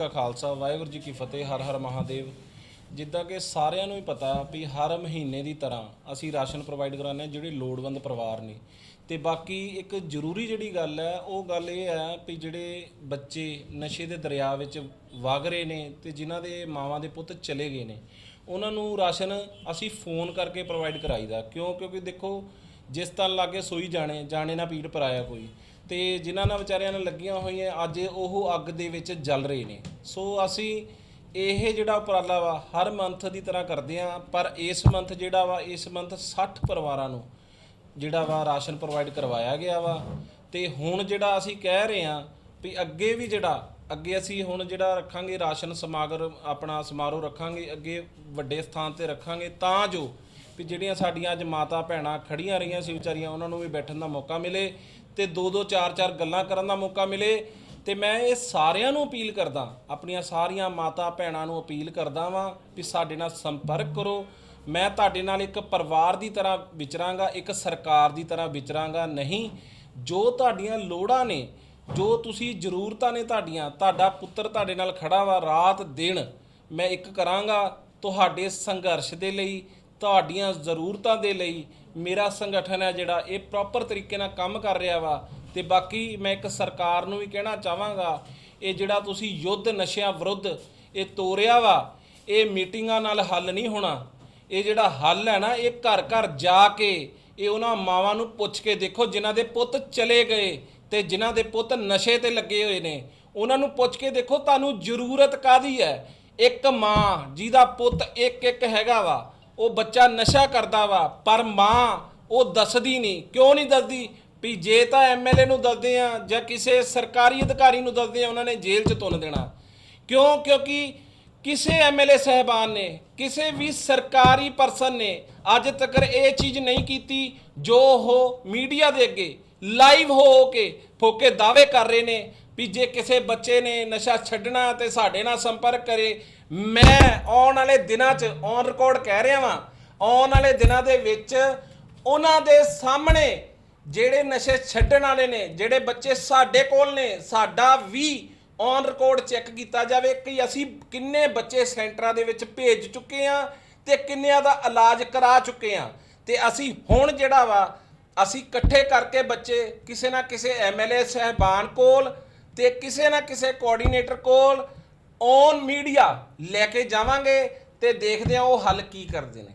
ਕਾ ਖਾਲਸਾ, ਵਾਹਿਗੁਰੂ ਜੀ ਕੀ ਫਤਿਹ, ਹਰ ਹਰ ਮਹਾਦੇਵ। ਜਿੱਦਾਂ ਕਿ ਸਾਰਿਆਂ ਨੂੰ ਹੀ ਪਤਾ ਵੀ ਹਰ ਮਹੀਨੇ ਦੀ ਤਰ੍ਹਾਂ ਅਸੀਂ ਰਾਸ਼ਨ ਪ੍ਰੋਵਾਈਡ ਕਰਾਉਂਦੇ ਹਾਂ ਜਿਹੜੇ ਲੋੜਵੰਦ ਪਰਿਵਾਰ ਨੇ। ਤੇ ਬਾਕੀ ਇੱਕ ਜ਼ਰੂਰੀ ਜਿਹੜੀ ਗੱਲ ਹੈ, ਉਹ ਗੱਲ ਇਹ ਹੈ ਵੀ ਜਿਹੜੇ ਬੱਚੇ ਨਸ਼ੇ ਦੇ ਦਰਿਆ ਵਿੱਚ ਵਗ ਰਹੇ ਨੇ ਤੇ ਜਿਨ੍ਹਾਂ ਦੇ ਮਾਵਾਂ ਦੇ ਪੁੱਤ ਚਲੇ ਗਏ ਨੇ, ਉਹਨਾਂ ਨੂੰ ਰਾਸ਼ਨ ਅਸੀਂ ਫੋਨ ਕਰਕੇ ਪ੍ਰੋਵਾਈਡ ਕਰਾਈਦਾ। ਕਿਉਂ? ਕਿਉਂਕਿ ਦੇਖੋ, ਜਿਸ ਤਨ ਲਾਗੇ ਸੋਈ ਜਾਣੇ ਜਾਣੇ ਨਾ ਪੀੜ ਪਰਾਇਆ ਕੋਈ। ਤੇ ਜਿਨ੍ਹਾਂ ਨਾਲ ਵਿਚਾਰਿਆਂ ਨਾਲ ਲੱਗੀਆਂ ਹੋਈਆਂ, ਅੱਜ ਉਹ ਅੱਗ ਦੇ ਵਿੱਚ ਜਲ ਰਹੇ ਨੇ। ਸੋ ਅਸੀਂ ਇਹ ਜਿਹੜਾ ਉਪਰਾਲਾ ਵਾ, ਹਰ ਮੰਥ ਦੀ ਤਰ੍ਹਾਂ ਕਰਦੇ ਆ ਪਰ ਇਸ ਮੰਥ ਜਿਹੜਾ ਵਾ, ਇਸ ਮੰਥ 60 ਪਰਿਵਾਰਾਂ ਨੂੰ ਜਿਹੜਾ ਵਾ ਰਾਸ਼ਨ ਪ੍ਰੋਵਾਈਡ ਕਰਵਾਇਆ ਗਿਆ ਵਾ। ਤੇ ਹੁਣ ਜਿਹੜਾ ਅਸੀਂ ਕਹਿ ਰਹੇ ਆ ਵੀ ਅੱਗੇ ਵੀ ਜਿਹੜਾ, ਅੱਗੇ ਅਸੀਂ ਹੁਣ ਜਿਹੜਾ ਰੱਖਾਂਗੇ ਰਾਸ਼ਨ ਸਮਾਗਮ ਆਪਣਾ ਸਮਾਰੋਹ ਰੱਖਾਂਗੇ, ਅੱਗੇ ਵੱਡੇ ਸਥਾਨ ਤੇ ਰੱਖਾਂਗੇ, ਤਾਂ ਜੋ ਵੀ ਜਿਹੜੀਆਂ ਸਾਡੀਆਂ ਅੱਜ ਮਾਤਾ ਭੈਣਾਂ ਖੜੀਆਂ ਰਹੀਆਂ ਸੀ ਵਿਚਾਰੀਆਂ, ਉਹਨਾਂ ਨੂੰ ਵੀ ਬੈਠਣ ਦਾ ਮੌਕਾ ਮਿਲੇ ਤੇ ਦੋ ਦੋ, ਚਾਰ ਚਾਰ ਗੱਲਾਂ ਕਰਨ ਦਾ ਮੌਕਾ ਮਿਲੇ ਤੇ ਮੈਂ ਇਹ ਸਾਰਿਆਂ ਨੂੰ ਅਪੀਲ ਕਰਦਾ, ਆਪਣੀਆਂ ਸਾਰੀਆਂ ਮਾਤਾ ਭੈਣਾਂ ਨੂੰ ਅਪੀਲ ਕਰਦਾ ਵਾਂ ਵੀ ਸਾਡੇ ਨਾਲ ਸੰਪਰਕ ਕਰੋ। ਮੈਂ ਤੁਹਾਡੇ ਨਾਲ ਇੱਕ ਪਰਿਵਾਰ ਦੀ ਤਰ੍ਹਾਂ ਵਿਚਰਾਂਗਾ, ਇੱਕ ਸਰਕਾਰ ਦੀ ਤਰ੍ਹਾਂ ਵਿਚਰਾਂਗਾ ਨਹੀਂ। ਜੋ ਤੁਹਾਡੀਆਂ ਲੋੜਾਂ ਨੇ, ਜੋ ਤੁਸੀਂ ਜ਼ਰੂਰਤਾਂ ਨੇ ਤੁਹਾਡੀਆਂ, ਤੁਹਾਡਾ ਪੁੱਤਰ ਤੁਹਾਡੇ ਨਾਲ ਖੜਾ ਵਾ ਰਾਤ ਦਿਨ ਮੈਂ ਇੱਕ ਕਰਾਂਗਾ ਤੁਹਾਡੇ ਸੰਘਰਸ਼ ਦੇ ਲਈ ਤੁਹਾਡੀਆਂ ਜ਼ਰੂਰਤਾਂ ਦੇ ਲਈ ਮੇਰਾ ਸੰਗਠਨ ਹੈ ਜਿਹੜਾ ਇਹ ਪ੍ਰੋਪਰ ਤਰੀਕੇ ਨਾਲ ਕੰਮ ਕਰ ਰਿਹਾ ਵਾ। ਤੇ ਬਾਕੀ ਮੈਂ ਇੱਕ ਸਰਕਾਰ ਨੂੰ ਵੀ ਕਹਿਣਾ ਚਾਹਾਂਗਾ, ਇਹ ਜਿਹੜਾ ਤੁਸੀਂ ਯੁੱਧ ਨਸ਼ਿਆਂ ਵਿਰੁੱਧ ਇਹ ਤੋਰਿਆ ਵਾ, ਇਹ ਮੀਟਿੰਗਾਂ ਨਾਲ ਹੱਲ ਨਹੀਂ ਹੋਣਾ। ਇਹ ਜਿਹੜਾ ਹੱਲ ਹੈ ਨਾ, ਇਹ ਘਰ ਘਰ ਜਾ ਕੇ ਇਹ ਉਹਨਾਂ ਮਾਵਾਂ ਨੂੰ ਪੁੱਛ ਕੇ ਦੇਖੋ ਜਿਨ੍ਹਾਂ ਦੇ ਪੁੱਤ ਚਲੇ ਗਏ ਤੇ ਜਿਨ੍ਹਾਂ ਦੇ ਪੁੱਤ ਨਸ਼ੇ ਤੇ ਲੱਗੇ ਹੋਏ ਨੇ। ਉਹਨਾਂ ਨੂੰ ਪੁੱਛ ਕੇ ਦੇਖੋ ਤੁਹਾਨੂੰ ਜ਼ਰੂਰਤ ਕਾਦੀ ਹੈ? ਇੱਕ ਮਾਂ ਜਿਹਦਾ ਪੁੱਤ ਇੱਕ ਇੱਕ ਹੈਗਾ ਵਾ ਉਹ ਬੱਚਾ ਨਸ਼ਾ ਕਰਦਾ ਵਾ, ਪਰ ਮਾਂ ਉਹ ਦੱਸਦੀ ਨਹੀਂ। ਕਿਉਂ ਨਹੀਂ ਦੱਸਦੀ? ਵੀ ਜੇ ਤਾਂ ਐਮਐਲਏ ਨੂੰ ਦੱਸਦੇ ਆ ਜਾਂ ਕਿਸੇ ਸਰਕਾਰੀ ਅਧਿਕਾਰੀ ਨੂੰ ਦੱਸਦੇ ਆ, ਉਹਨਾਂ ਨੇ ਜੇਲ੍ਹ 'ਚ ਤੁੰਨ ਦੇਣਾ। ਕਿਉਂ? ਕਿਉਂਕਿ ਕਿਸੇ ਐਮਐਲਏ ਸਹਿਬਾਨ ਨੇ, ਕਿਸੇ ਵੀ ਸਰਕਾਰੀ ਪਰਸਨ ਨੇ ਅੱਜ ਤੱਕ ਇਹ ਚੀਜ਼ ਨਹੀਂ ਕੀਤੀ ਜੋ ਉਹ ਮੀਡੀਆ ਦੇ ਅੱਗੇ, ਲਾਈਵ ਹੋ ਕੇ ਫੋਕੇ ਦਾਅਵੇ ਕਰ ਰਹੇ ਨੇ। ਵੀ ਜੇ ਕਿਸੇ ਬੱਚੇ ਨੇ ਨਸ਼ਾ ਛੱਡਣਾ ਤੇ ਸਾਡੇ ਨਾਲ ਸੰਪਰਕ ਕਰੇ, ਮੈਂ ਆਉਣ ਵਾਲੇ ਦਿਨਾਂ 'ਚ ਔਨ ਰਿਕਾਰਡ ਕਹਿ ਰਿਹਾ ਵਾਂ, ਆਉਣ ਵਾਲੇ ਦਿਨਾਂ ਦੇ ਵਿੱਚ ਉਹਨਾਂ ਦੇ ਸਾਹਮਣੇ ਜਿਹੜੇ ਨਸ਼ੇ ਛੱਡਣ ਵਾਲੇ ਨੇ, ਜਿਹੜੇ ਬੱਚੇ ਸਾਡੇ ਕੋਲ ਨੇ, ਸਾਡਾ ਵੀ ਔਨ ਰਿਕਾਰਡ ਚੈੱਕ ਕੀਤਾ ਜਾਵੇ ਕਿ ਅਸੀਂ ਕਿੰਨੇ ਬੱਚੇ ਸੈਂਟਰਾਂ ਦੇ ਵਿੱਚ ਭੇਜ ਚੁੱਕੇ ਆ ਤੇ ਕਿੰਨਿਆਂ ਦਾ ਇਲਾਜ ਕਰਾ ਚੁੱਕੇ ਆ। ਤੇ ਅਸੀਂ ਹੁਣ ਜਿਹੜਾ ਵਾ, ਅਸੀਂ ਇਕੱਠੇ ਕਰਕੇ ਬੱਚੇ ਕਿਸੇ ਨਾ ਕਿਸੇ ਐਮਐਲਏ ਸਹਿਬਾਨ ਕੋਲ ਤੇ ਕਿਸੇ ਨਾ ਕਿਸੇ ਕੋਆਰਡੀਨੇਟਰ ਕੋਲ ਔਨ ਮੀਡੀਆ ਲੈ ਕੇ ਜਾਵਾਂਗੇ ਤੇ ਦੇਖਦੇ ਆ ਉਹ ਹੱਲ ਕੀ ਕਰਦੇ ਨੇ।